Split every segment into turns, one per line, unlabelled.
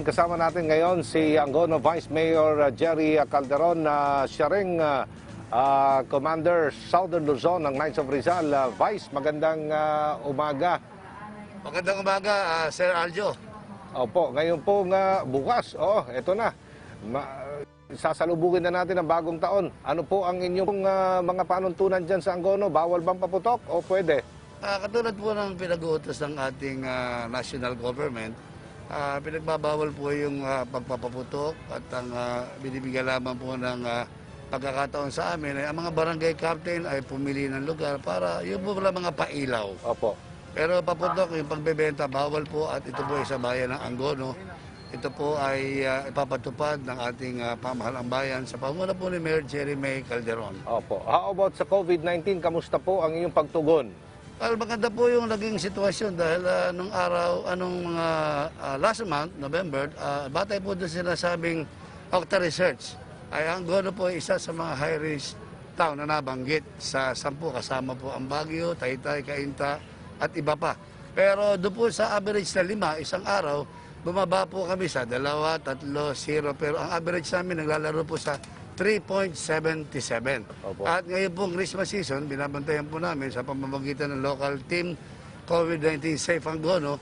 Kasama natin ngayon si Angono Vice Mayor uh, Jerry Calderon na siya ring uh, uh, Commander Southern Luzon ng Knights of Rizal. Uh, Vice, magandang uh, umaga.
Magandang umaga, ah, Sir Aljo.
Opo, ngayon po nga bukas, oh, eto na. Ma- sasalubugin na natin ang bagong taon. Ano po ang inyong uh, mga panuntunan dyan sa Angono? Bawal bang paputok o pwede?
Ah, katulad po ng pinag-uutos ng ating ah, national government, ah, pinagbabawal po yung ah, pagpapaputok at ang ah, binibigyan lamang po ng ah, pagkakataon sa amin ay ang mga barangay captain ay pumili ng lugar para yung po lang mga pailaw.
Opo.
Pero paputok, yung pagbebenta, bawal po at ito po ay sa bayan ng Angono. Ito po ay ah, ipapatupad ng ating ah, pamahalang bayan sa pamumuno po ni Mayor Jerry May Calderon.
Opo. How about sa COVID-19? Kamusta po ang inyong pagtugon?
Well, maganda po yung naging sitwasyon dahil ah, nung araw, anong mga ah, last month, November, ah, batay po doon sinasabing Octa Research ay ang Gono po isa sa mga high-risk town na nabanggit sa sampu. Kasama po ang Baguio, Taytay, Cainta at iba pa. Pero doon po sa average na lima, isang araw, bumaba po kami sa dalawa, tatlo, zero. Pero ang average namin naglalaro po sa 3.77.
Opo.
At ngayon pong Christmas season, binabantayan po namin sa pamamagitan ng local team COVID-19 Safe Angono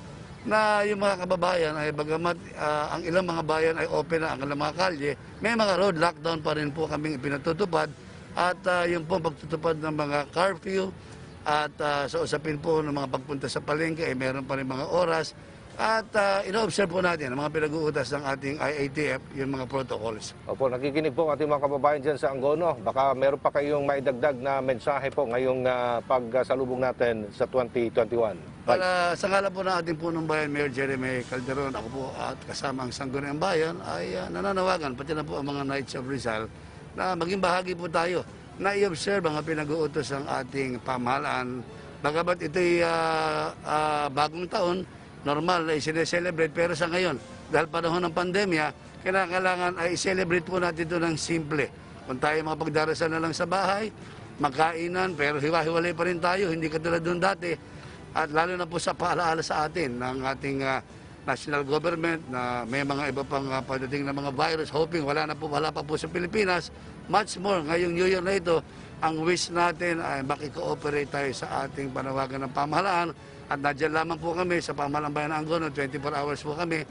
na yung mga kababayan ay bagamat ah, ang ilang mga bayan ay open na ang ilang mga kalye, may mga road lockdown pa rin po kaming ipinatutupad at ah, yung po pagtutupad ng mga curfew at ah, sa usapin po ng mga pagpunta sa palengke ay meron pa rin mga oras at uh, ino-observe po natin ang mga pinag-uutas ng ating IATF, yung mga protocols.
Opo, nakikinig po ang ating mga kababayan dyan sa Angono. Baka meron pa kayong maidagdag na mensahe po ngayong uh, pagsalubong natin sa 2021.
Para sa ngalan po ng ating punong bayan, Mayor Jeremy Calderon, ako po at kasama ang Sangguniang Bayan ay ah, nananawagan, pati na po ang mga Knights of Rizal, na maging bahagi po tayo na i-observe ang pinag-uutos ng ating pamahalaan. Bagamat ito'y ah, ah, bagong taon, normal na i-celebrate, pero sa ngayon, dahil panahon ng pandemya, kailangan ay i-celebrate po natin ito ng simple. Kung tayo makapagdarasal na lang sa bahay, magkainan, pero hiwa-hiwalay pa rin tayo, hindi katulad doon dati. At lalo na po sa paalaala sa atin ng ating ah, national government na may mga iba pang uh, pagdating na mga virus, hoping wala na po, wala pa po sa Pilipinas. Much more, ngayong New Year na ito, ang wish natin ay makikooperate tayo sa ating panawagan ng pamahalaan. At nadyan lamang po kami sa pamahalang bayan ng Angono, 24 hours po kami,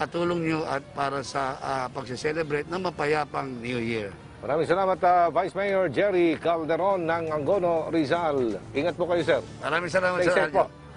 katulong nyo at para sa uh, pagse-celebrate ng mapayapang New Year.
Maraming salamat, uh, Vice Mayor Jerry Calderon ng Angono, Rizal. Ingat po kayo, sir.
Maraming salamat
Stay
sa
safe po.